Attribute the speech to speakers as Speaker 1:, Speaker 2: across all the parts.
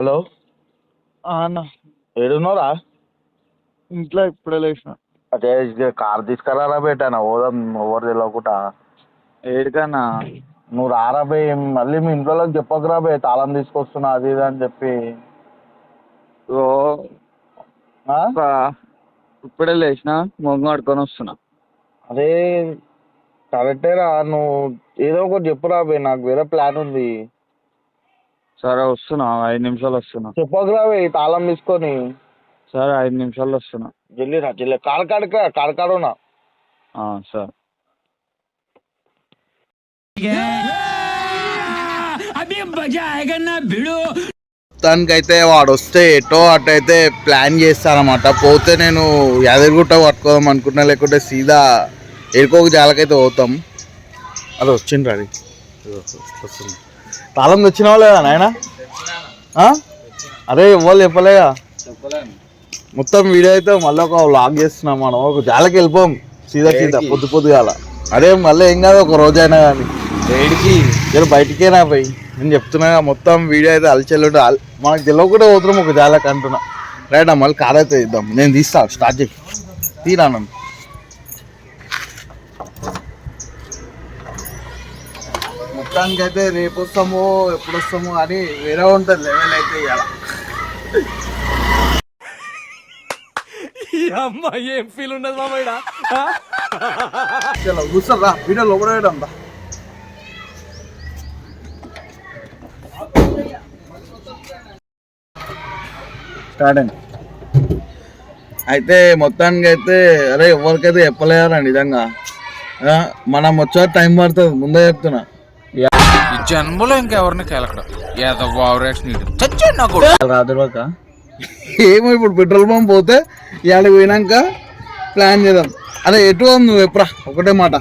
Speaker 1: Hello?
Speaker 2: అన్న.
Speaker 1: ఏడున్నారా
Speaker 2: ఇంట్లో ఇప్పుడే లేచిన.
Speaker 1: అదే కార్ తీసుకురారా బేటానా పోదాం ఎవరు తెలియకుండా
Speaker 2: ఏడికన్నా?
Speaker 1: నువ్వు రారా బే మళ్ళీ మీ ఇంట్లో చెప్పకురా బే తాళం తీసుకొస్తున్నా అది ఇది అని చెప్పి.
Speaker 2: ఓ. ఇప్పుడే లేచిన మొంగ ఆడుకొని వస్తున్నా.
Speaker 1: అదే కరెక్టేరా నువ్వు ఏదో ఒకటి చెప్పురా బే నాకు వేరే ప్లాన్ ఉంది.
Speaker 2: సరే వస్తున్నా. ఐదు నిమిషాలు వస్తున్నా.
Speaker 1: ఈ తాళం తీసుకొని.
Speaker 2: సరే ఐదు నిమిషాలు వస్తున్నా.
Speaker 1: జల్లి రా జల్లి. కార్ కాడక కార్ కాడున్నా
Speaker 2: ఆ, సరే.
Speaker 3: మొత్తానికైతే వాడు వస్తే ఎటో అటు అయితే ప్లాన్ చేస్తానమాట పోతే నేను యాదగిరిగుట్ట పట్టుకోదాం అనుకున్నా లేకుంటే సీదా ఎడుకోక జాలకైతే పోతాం. అది వచ్చిండ్రు వస్తుంది తాళం తెచ్చినావా లేదా నాయన? అరే ఇవ్వాలి చెప్పలేగా? మొత్తం వీడియో అయితే మళ్ళీ ఒక లాగ్ చేస్తున్నాం మనం. ఒక జాలకి వెళ్ళిపోం. సీదా సీదా పొద్దు పొద్దుగాల అదే మళ్ళీ ఏం కాదు ఒక రోజైనా కానీ. వేడికి జర బయటికేనా పోయి. నేను చెప్తున్నా మొత్తం వీడియో అయితే అలచెల్లుంటే అల్ మనకు తెలియకుండా పోతున్నాం ఒక జాలకి అంటున్నా. రైట్ మళ్ళీ కార్ అయితే ఇద్దాం. నేను తీస్తా స్టార్ట్ చేయి. తీరా మొత్తానికి అయితే రేపు వస్తామో ఎప్పుడు వస్తామో అని వేరే ఉంటుంది లెవెల్ అయితే ఇవాళ చలో కూర్చోరా వీడియో లోపడేయడం రా. స్టార్ట్ అయింది అయితే మొత్తానికి అయితే అరే ఎవరికైతే చెప్పలేరా నిజంగా? మనం వచ్చే టైం పడుతుంది ముందే చెప్తున్నా.
Speaker 4: జన్మలో ఇంకెవరిని కేలకడం? ఏదో
Speaker 3: ఏమో ఇప్పుడు పెట్రోల్ పంప్ పోతే ఇవాళ పోయినాక ప్లాన్ చేద్దాం. అదే ఎటు నువ్వు? ఎప్పుడా? ఒకటే మాట.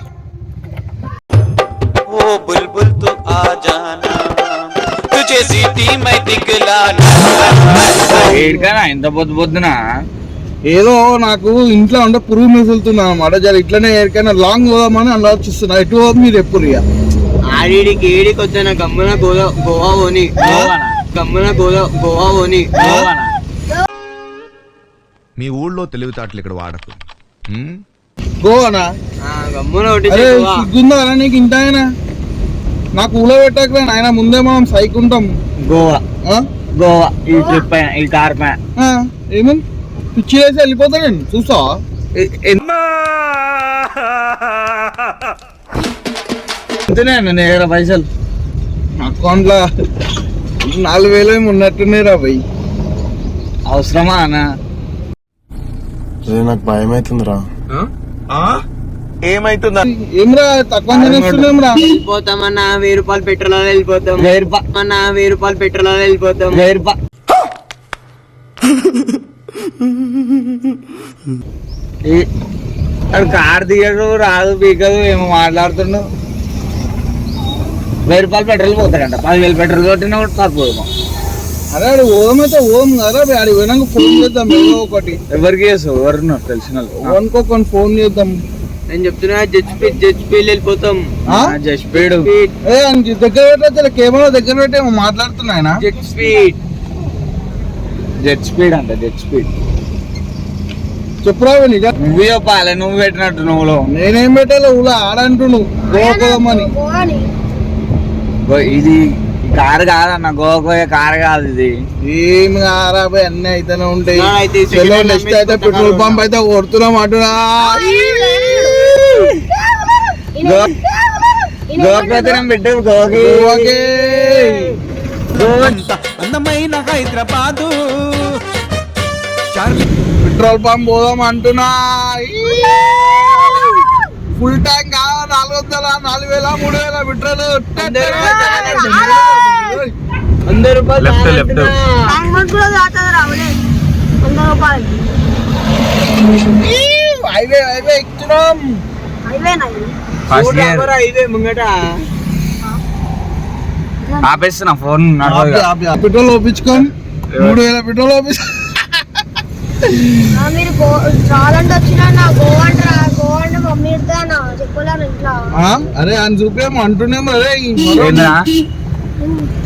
Speaker 2: ఓ ఇంత పొద్దు పొద్దున?
Speaker 3: ఏదో నాకు ఇంట్లో ఉంటే పురుగు మిగులుతుంది అన్నమాట. జర ఇట్లనే ఎక్కడైనా లాంగ్ పోదామని అలా చూస్తున్నా. ఎటు పోదు మీరు ఎప్పుడు ఇక?
Speaker 5: ఆడికి ఏడికి వచ్చాన గమ్మున గోదా గోవా పోని గమ్మున గోదా గోవా పోని
Speaker 6: మీ ఊళ్ళో తెలివితేటలు ఇక్కడ వాడకు?
Speaker 3: గోవానా?
Speaker 5: ఆ, గమ్మున ఒకటి గోవా.
Speaker 3: అలా నీకు ఇంత అయినా నాకు ఊళ్ళో పెట్టక ఆయన ముందే మనం సైక్ ఉంటాం.
Speaker 2: గోవా.
Speaker 3: ఆ?
Speaker 2: గోవా. ఈ ట్రిప్ పైన ఈ కార్ పైన.
Speaker 3: ఏమని పిచ్చి వేసి వెళ్ళిపోతా నేను చూస్తావా
Speaker 2: ఎంతనే అన్న నీ దగ్గర పైసలు.
Speaker 3: అకౌంట్లో నాలుగు వేలు ఏమి ఉన్నట్టున్నాయి రా భయ్
Speaker 2: అవసరమా అన్న?
Speaker 7: నాకు భయం అవుతుందిరా.
Speaker 3: ఏమైతుందా? ఏమ్రా తక్కువ తినేస్తున్నాం రా.
Speaker 5: వెళ్ళిపోతామన్నా వెయ్యి రూపాయలు పెట్రోల్ వెళ్ళిపోతాం.
Speaker 2: వెయ్యి రూపాయలు.
Speaker 5: అన్నా వెయ్యి రూపాయలు పెట్రోల్ వెళ్ళిపోతాం.
Speaker 2: వెయ్యి రూపాయలు. కార్ దిగడు రాదు పీకదు ఏమో మాట్లాడుతున్నావు వెయ్యి రూపాయలు పెట్రోల్ పోతాడంట. పదివేలు పెట్రోల్ కొట్టినా కూడా
Speaker 3: అరే ఆడు ఓమైతే ఓం కదా పోయినాక ఫోన్ చేద్దాం ఏదో ఒకటి.
Speaker 2: ఎవరికి చేస్తావు? ఎవరున్నారు తెలిసిన వాళ్ళు.
Speaker 3: అనుకోకొని ఫోన్ చేద్దాం.
Speaker 5: నేను చెప్తున్నా జడ్జ్ పీ జడ్జ్ పీ వెళ్ళిపోతాం
Speaker 3: ఏ ఆయనకి దగ్గర పెట్టచ్చు కెమెరా దగ్గర పెట్టి ఏమో మాట్లాడుతున్నా ఆయన.
Speaker 5: జెట్ స్పీడ్
Speaker 2: జెట్ స్పీడ్ అంట జెట్ స్పీడ్
Speaker 3: చెప్పురా నిజం
Speaker 2: నువ్వు చెప్పాలి నువ్వు పెట్టినట్టు నువ్వులో.
Speaker 3: నేనేం పెట్టాలి ఊళ్ళో ఆడంటు నువ్వు గోకోదమ్మని
Speaker 2: గో- ఇది కారు కాదన్న గోకోయే కారు కాదు ఇది.
Speaker 3: ఏం కారాబాయ్ అన్ని అయితేనే ఉంటాయి.
Speaker 5: అయితే second
Speaker 3: నెక్స్ట్ అయితే పెట్రోల్
Speaker 5: కారు
Speaker 3: పంప్ అయితే కొడుతున్నాం అటురా
Speaker 2: పెట్టు గోకి
Speaker 8: అందమైన హైదరాబాదు.
Speaker 3: పెట్రోల్ పంప్ పోదాం అంటున్నా. ఫుల్ ట్యాంక్ నాలుగు వందల నాలుగు వేల మూడు వేల పెట్రోల్
Speaker 5: వంద రూపాయలు.
Speaker 3: హైవే హైవే ఎక్కుతున్నాం
Speaker 5: ఇదే? ముంగట.
Speaker 2: ఆపేస్తున్నా ఫోన్.
Speaker 3: పెట్రోల్ ఒప్పించుకోం మూడు వేల పెట్రోల్ ఒప్పించు
Speaker 9: మీరు గో చాలంటే వచ్చినా నా గోవా అంటారా గోవా అంటే మమ్మీ ఇడతా చెప్పలేను ఇంట్లో.
Speaker 3: ఆ? అరే ఆయన చూపేమో అంటున్నాం అరే ఈ
Speaker 2: ఏందిరా?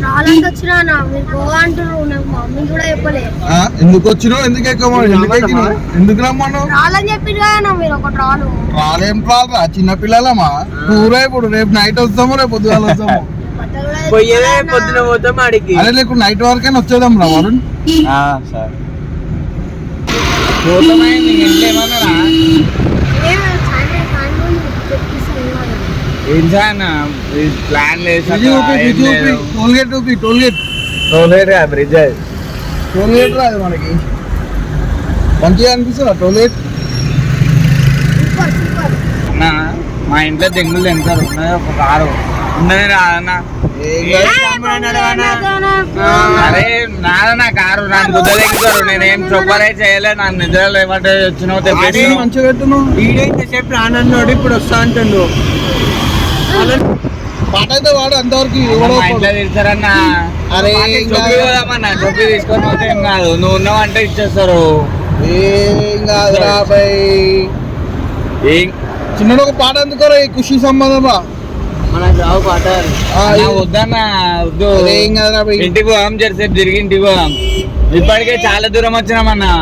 Speaker 9: రాలంటే వచ్చినా అన్న మీరు గోవా అంటారు నాకు మమ్మీ కూడా చెప్పలే.
Speaker 3: ఆ, ఎందుకు వచ్చినావు? ఎందుకు ఎక్కమని ఎందుకు ఎక్కినావు? ఎందుకు రమ్మన్నావు?
Speaker 9: రాలని చెప్పింది కదా అన్న మీరు ఒక రాను.
Speaker 3: రాలేం రారా చిన్న పిల్లలమా? టూరే ఇప్పుడు రేపు నైట్ వస్తాము రేపు పొద్దుగాల వస్తాము.
Speaker 5: పోయేదే. పొద్దున పోతాం ఆడికి.
Speaker 3: అదే లేకుండా నైట్ వరకైనా వచ్చేదాం రా వరుణ్.
Speaker 2: సార్.
Speaker 9: ఏం
Speaker 2: సాయన ప్లాన్
Speaker 3: ఊపి ఇది ఊపి టోల్గేట్ టోల్గేట్
Speaker 2: బ్రిడ్జ్
Speaker 3: టోల్గేట్ రాదు మనకి. మంచిగా అనిపిస్తుందా టోల్గేట్
Speaker 2: అన్న మా ఇంట్లో దెంగులు తింటారు ఉన్నది ఒక కారు. ఉన్నది రాదన్నా. అరే కారు నాకు నేనేం చొప్పలే చేయలే నా నిద్రలో ఏమంటే వచ్చినావు
Speaker 3: మంచిగా
Speaker 5: రానన్నాడు ఇప్పుడు వస్తా అంటుండు.
Speaker 3: పాట అయితే వాడు అంతవరకు అరే
Speaker 2: చొప్పి పోదామన్నా చొప్పి తీసుకొని పోతే ఏం కాదు. నువ్వు ఉన్నావంటే ఇచ్చేస్తారు.
Speaker 3: ఏం కాదు రా బై.
Speaker 2: ఏం?
Speaker 3: చిన్నడు ఒక పాట ఎందుకోరా ఈ ఖుషి సంబంధం రా
Speaker 5: మనకు రావు
Speaker 2: వద్దన్నా వద్దు.
Speaker 3: ఏం
Speaker 2: ఇంటికి పోదాం జరిసేపు తిరిగి ఇంటికి పోదాం. ఇప్పటికే చాలా దూరం వచ్చినామన్నా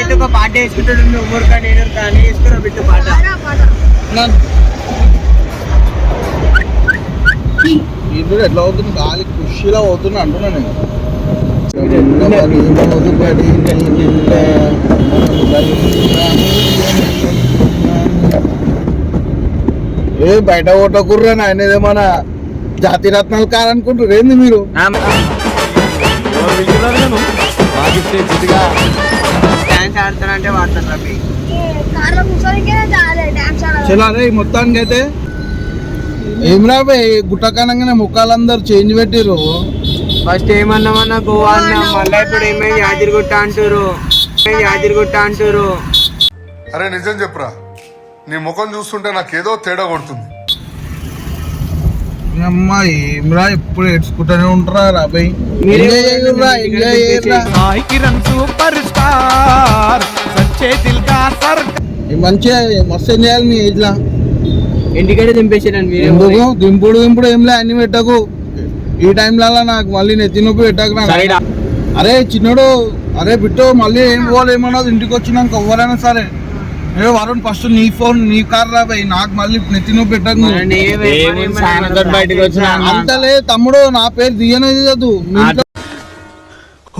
Speaker 5: అయితే ఒక పాట వేసుకుంటాడు కానీ ఏదో కానీ వేసుకురా బిడ్డ పాట
Speaker 9: పాట. పాట
Speaker 3: ఇప్పుడు ఎట్లా అవుతుంది? గాలి ఖుషిలో అవుతున్నా అంటున్నా నేను. ఏ బయట కొట్టకుర్రా నాయన ఏమన్నా జాతి రత్నాలు కారనుకుంటారు ఏంది మీరు? మొత్తానికి అయితే ఏం రాబోయ్ గుట్టకానంగానే ముఖాలందరూ చేంజ్ పెట్టిర్రు.
Speaker 5: ఫస్ట్ ఏమన్నామన్నా గోవా అన్నా మళ్ళీ ఇప్పుడు ఏమైంది? యాదిరిగుట్ట అంటారు యాదిరిగుట్ట అంటారు
Speaker 7: అరే నిజం చెప్పురా. నీ ముఖం చూస్తుంటే నాకేదో తేడా కొడుతుంది.
Speaker 3: అమ్మా ఏమ్రా ఎప్పుడు ఏడ్చుకుంటూనే ఉంటారా రాబాయ్ చేయర్రా ఎంజాయ్ చేయర్రా ఈ మంచిగా మస్తు ఎంజాయ్ చేయాలి నీ ఏజ్ లా
Speaker 5: ఇంటికడే దింపేసారండి మీరే
Speaker 3: ఎందుకు? దింపుడు దింపుడు ఏం లే అన్ని పెట్టకు. ఈ టైంలో నాకు మళ్ళీ నెత్తి నొప్పి పెట్టకు నాకు. అరే చిన్నోడు అరే బిట్టు మళ్ళీ ఏం పోవాలి? ఏమన్నది ఇంటికి వచ్చినాక ఎవరైనా సరే. ఏ వరుణ్ ఫస్ట్ నీ ఫోన్ నీ కార్ రాబాయి నాకు మళ్ళీ నెత్తి పెట్టకు. నువ్వు.
Speaker 2: బయటికి వచ్చినా అన్న.
Speaker 3: అంతలే తమ్ముడు నా పేరు దియనేది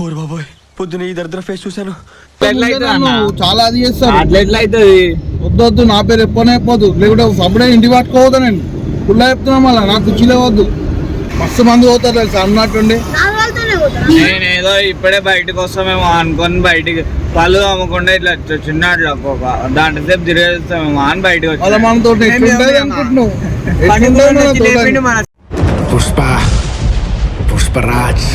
Speaker 8: ఓరు బాబోయ్ పొద్దున ఈ దరిద్ర ఫేస్ చూశాను.
Speaker 3: చాలా అది చేస్తారు.
Speaker 2: అట్లా అవుతుంది
Speaker 3: వద్దు వద్దు నా పేరు ఎప్పుడనే చెప్పొద్దు లేకుంటే సప్పుడే ఇంటి పట్టుకోవద్దు నేను. ఫుల్లా చెప్తున్నా మళ్ళీ నాకు కుర్చీలే వద్దు. మస్తు మంది పోతారు తెలుసా అన్నట్టుండి.
Speaker 2: నేనేదో ఇప్పుడే బయటకు వస్తామేమో అనుకొని బయటికి పళ్ళు అమ్మకుండా ఇట్లా చి- చిన్న అట్లా ఒక గంట సేపు తిరిగేస్తామేమో అని బయటకు
Speaker 6: పుష్ప పుష్పరాజ్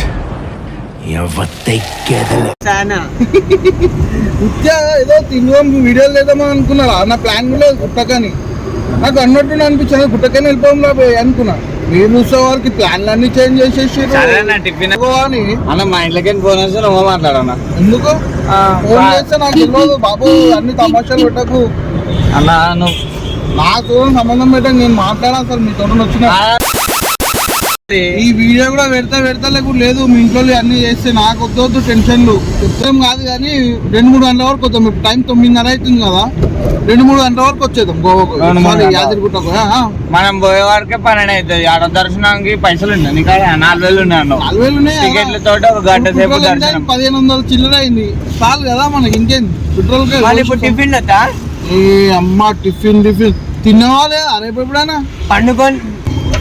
Speaker 3: ఏదో తింగం వీడియోలు చేద్దామని అనుకున్నారా? నా ప్లాన్ కూడా గుట్టకని నాకు అన్నట్టు అనిపించింది గుట్టకని వెళ్ళిపోం రాబోయ్ అనుకున్నా. మీరు చూసే వారికి ప్లాన్లు అన్ని చేంజ్ చేసేసి
Speaker 2: సరే అన్న టిఫిన్?
Speaker 3: అని
Speaker 2: అన్న మా ఇంట్లోకి ఫోన్ వస్తే నువ్వు మాట్లాడన్నా.
Speaker 3: ఎందుకు? ఫోన్ చేస్తే నాకు తెలియదు బాబు అన్ని తమాషాలు పెట్టకు.
Speaker 2: అన్న నువ్వు
Speaker 3: నాకు సంబంధం పెట్టక నేను మాట్లాడాను సార్ మీతో వచ్చిన ఈ వీడియో కూడా పెడతా పెడతా లేకుండా లేదు మీ ఇంట్లో అన్ని చేస్తే నాకు వద్దొద్దు టెన్షన్లు. చెప్తాం కాదు కానీ రెండు మూడు గంటల వరకు వద్దాం. ఇప్పుడు టైం తొమ్మిదిన్నర అవుతుంది కదా. రెండు మూడు గంటల వరకు వచ్చేద్దాం గోవాకు.
Speaker 2: రెండు మూడు
Speaker 3: సారీ
Speaker 2: గంటల.
Speaker 3: యాదగిరిగుట్టకు. ఆ, ఆ.
Speaker 2: మనం పోయే వరకే పన్నెండు అవుతుంది. ఆడ దర్శనానికి పైసలు ఉన్నాయి. నీకు నాలుగు వేలు ఉన్నాయి అన్నావు.
Speaker 3: నాలుగు వేలు ఉన్నాయి కదా.
Speaker 2: టికెట్లతో ఒక గంట సేపు
Speaker 3: పెట్రోల్ ఎంత
Speaker 2: దర్శనం.
Speaker 3: అయింది? పదిహేను వందల చిల్లర అయింది. చాలు కదా మనకి ఇంకేం? పెట్రోల్
Speaker 5: మళ్ళీ ఇప్పుడు టిఫిన్ వద్దా?
Speaker 3: ఏ అమ్మ టిఫిన్ టిఫిన్. తిన్నవాలే అరే ఎప్పుడైనా?
Speaker 5: పండుకొని.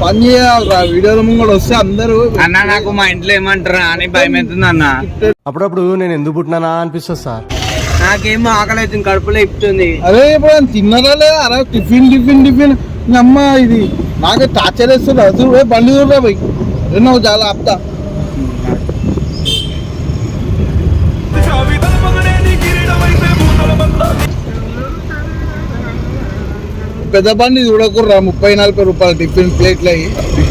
Speaker 3: పని చేయాలి వీడియోల ముంగడు వస్తే అందరూ
Speaker 2: అన్న నాకు మా ఇంట్లో ఏమంటారా అని భయం అవుతుంది అన్న.
Speaker 8: అప్పుడప్పుడు నేను ఎందుకు పుట్టినానా అనిపిస్తుంది సార్.
Speaker 5: నాకేమో ఆకలి అవుతుంది కడుపులో ఇప్పుతుంది.
Speaker 3: అరే ఇప్పుడు తిన్నారా లేదా? అరే టిఫిన్ టిఫిన్ టిఫిన్. అమ్మ ఇది నాకు టార్చర్ వేస్తుంది అసలు పోయి బండి చూడరా పోయి. ఎన్నో చాలా ఆప్తా. పెద్ద బండి చూడకుర్రా ముప్పై నలభై రూపాయలు టిఫిన్ ప్లేట్లు అయ్యి.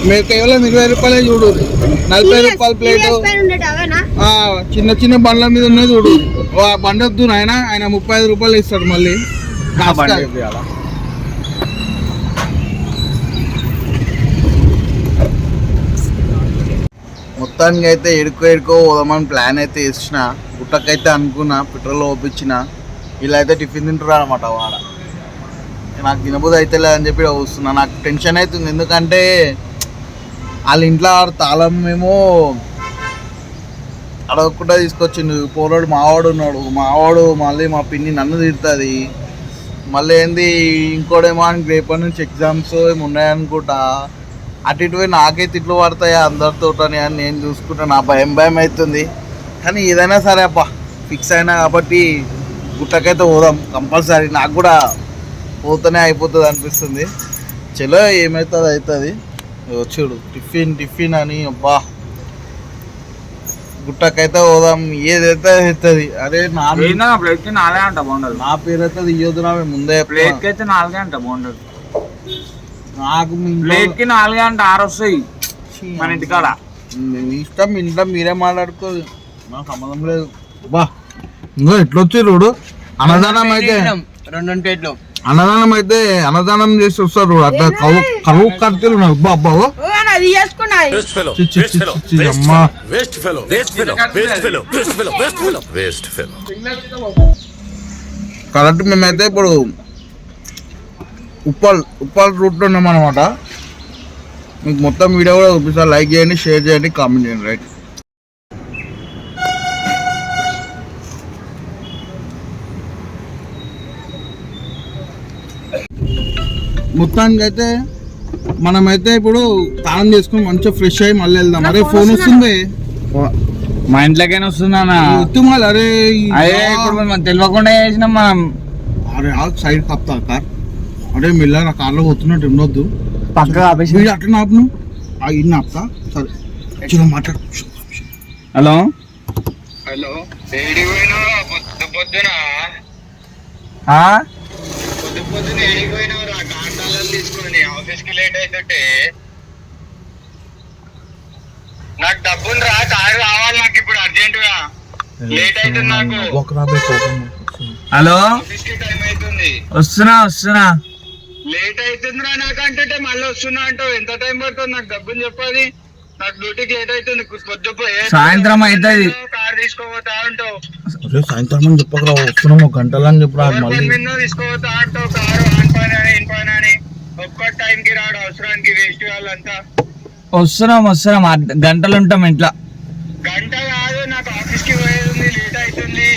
Speaker 3: మీరు కేవలం ఇరవై రూపాయలే చూడు నలభై రూపాయల ప్లేట్.
Speaker 9: పైన ఉండేటి అవేనా?
Speaker 3: ఆ, చిన్న చిన్న బండ్ల మీద ఉన్నాయి చూడు ఓ, ఆ బండి వద్దు నాయన ఆయన ముప్పై ఐదు రూపాయలు ఇస్తాడు మళ్ళీ? మొత్తానికి అయితే ఎడుకో ఎడుకో పోదామని ప్లాన్ అయితే వేసిన. గుట్టకైతే అనుకున్నా పెట్రోల్ ఓపించిన. వీళ్ళు అయితే టిఫిన్ తింటారు అనమాట వాడ. నాకు తినబుద్ధి అయితే లేదని చెప్పి వస్తున్నా. నాకు టెన్షన్ అవుతుంది. ఎందుకంటే వాళ్ళ ఇంట్లో ఆడ తాళం మేము అడగకుండా తీసుకొచ్చిండు. పోరాడు మావాడు ఉన్నాడు. మావాడు మళ్ళీ మా పిన్ని నన్ను తిడుతుంది. మళ్ళీ ఏంది ఇంకోటేమో అని రేపటి నుంచి ఎగ్జామ్స్ ఏమి ఉన్నాయనుకుంటా. అటు ఇటు పోయి నాకే తిట్లు పడతాయా అందరితోటని అని నేను చూసుకుంటా. నా భయం భయం అవుతుంది. కానీ ఏదైనా సరే అబ్బా ఫిక్స్ అయినా కాబట్టి గుట్టకైతే పోదాం. కంపల్సరీ నాకు కూడా పోతేనే అయిపోతుంది అనిపిస్తుంది. చలో ఏమవుతుంది అవుతుంది. ఇగో చూడు టిఫిన్ టిఫిన్ అని అబ్బా. గుట్టకైతే పోదాం ఏదైతే అవుతుంది. అరే నా
Speaker 2: ఏందా ప్లేట్కి నాలుగే అంట బాగుండదు.
Speaker 3: నా పేరు అయితే ఇయ్యొద్దు నా ముందే
Speaker 2: ప్లేట్. కి అయితే నాలుగే అంట బాగుండదు.
Speaker 3: నాకు మీ ఇంట్లో-
Speaker 2: ప్లేట్కి నాలుగే అంట ఆరు వస్తాయి మన ఇంటికాడ.
Speaker 3: మీ ఇష్టం మీ ఇంట్లో మీరే మాట్లాడుకోదు. నాకు సంబంధం లేదు. బా ఇంకో ఎట్లొచ్చి చూడు? అన్నదానం అయితే
Speaker 5: రెండు ప్లేట్లు.
Speaker 3: అన్నదానం అయితే అన్నదానం చేసి వస్తారు అట్లా కరువు కరువు కర్తీలు నాకు. బా అబ్బా ఓ.
Speaker 9: అది చేసుకున్నది
Speaker 3: చి, చి, చి, చి, చి, అమ్మా కరెక్ట్ మేమైతే ఇప్పుడు ఉప్పల్ ఉప్పల్ రూట్లో ఉన్నాం అనమాట మీకు మొత్తం వీడియో కూడా చూపిస్తా లైక్ చేయండి షేర్ చేయండి కామెంట్ చేయండి రైట్ మొత్తానికి అయితే మనమైతే ఇప్పుడు స్నానం చేసుకుని మంచిగా ఫ్రెష్ అయ్యి మళ్ళీ వెళ్దాం. అరే ఫోన్ వస్తుంది.
Speaker 2: మా ఇంట్లోకైనా వస్తుందా
Speaker 3: మళ్ళీ అరే
Speaker 2: ఇప్పుడు మనం తెలియకుండా చేసినాం మనం.
Speaker 3: అరే ఆ సైడ్ కప్తా కార్. అరే మెల్ల నా కార్లో పోతున్నట్టు ఉండొద్దు.
Speaker 2: పక్కగా ఆపేసి.
Speaker 3: వీడు అట్లా ఆపును ఆ ఇన్ని ఆపుతా. సరే. చిన్న మాట్లాడు.
Speaker 2: హలో?
Speaker 1: హలో పొద్దు పొద్దున? పొద్దు పొద్దున తీసుకొని ఆఫీస్కి లేట్ అవుతుంటే నాకు డబ్బులు రా కారు రావాలి నాకు ఇప్పుడు అర్జెంట్గా. లేట్ అవుతుంది నాకు.
Speaker 2: హలో? వస్తున్నా వస్తున్నా.
Speaker 1: లేట్ అవుతుందిరా నాకంటే మళ్ళీ వస్తున్నా అంటావు. ఎంత టైం పడుతుంది నాకు డబ్బులు చెప్పాలి? నాకు డ్యూటీకి లేట్ అవుతుంది. పొద్దు పోయి-
Speaker 2: సాయంత్రం అవుతుంది.
Speaker 1: కార్ తీసుకోపోతా అంటావు.
Speaker 3: సాయంత్రం అని చెప్పకరా వస్తున్నాం ఒక గంటలు అని చెప్పరా మళ్ళీ.
Speaker 1: తీసుకోపోతా అంటావు? కారు ఆన్ పని అని ఇన్ పని అని. ఒక్క టైం కి రాడు అవసరానికి వేస్ట్ వాళ్ళంతా.
Speaker 2: వస్తున్నాం వస్తున్నాం. అర్ధ- గంటలు ఉంటాం ఇంట్లో.
Speaker 1: గంట కాదు నాకు ఆఫీస్కి పోయేది లేట్ అవుతుంది.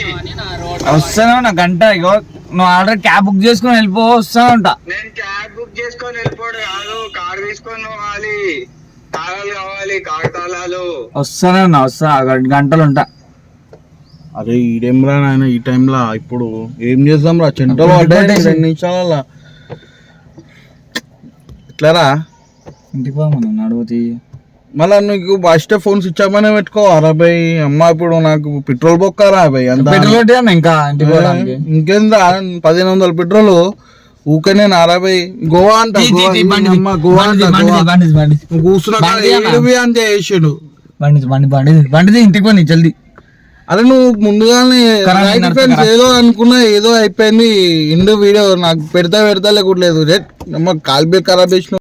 Speaker 2: వస్తున్నావు నా గంట ఇగో నువ్వు ఆర్డర్ క్యాబ్ బుక్ చేసుకుని వెళ్ళిపో వస్తా ఉంటా
Speaker 1: నేను క్యాబ్ బుక్ చేసుకొని వెళ్ళిపోడు కాదు కార్ తీసుకొని పోవాలి. తాళాలు కావాలి కార్ తాళాలు
Speaker 2: వస్తానే ఉన్నా వస్తా గంటలు ఉంటా
Speaker 3: అరే ఈడేం రా నాయన ఈ టైంలో? ఇప్పుడు ఏం చేద్దాం రా? చెంటలో పడ్డాయి రెండు నిమిషాల ఎట్లారా
Speaker 2: ఇంటికి పో మనం నడుగుతీ
Speaker 3: మళ్ళా నీకు ఫస్ట్ ఫోన్ స్విచ్ ఆఫ్ అనే పెట్టుకోవాలా భయ్ అమ్మ ఇప్పుడు నాకు పెట్రోల్ బొక్కరా భయ్? అంత
Speaker 2: పెట్రోల్ ఇంకా ఇంటికి
Speaker 3: ఇంకేందా? పదిహేను వందల పెట్రోల్. ఊకనే నారా భయ్ గోవా అంట గోవా కూర్చున్నా అంతే వేసాడు
Speaker 2: బండి బండి బండి బండిది ఇంటికి పోనీ జల్దీ.
Speaker 3: అరే నువ్వు ముందుగానే. ఏదో అనుకున్నా ఏదో అయిపోయింది. ఇండు వీడియో నాకు పెడతా పెడతా లేకుండా లేదు రేట్ అమ్మ కాల్ బేక్ ఖరాబ్ చేసిన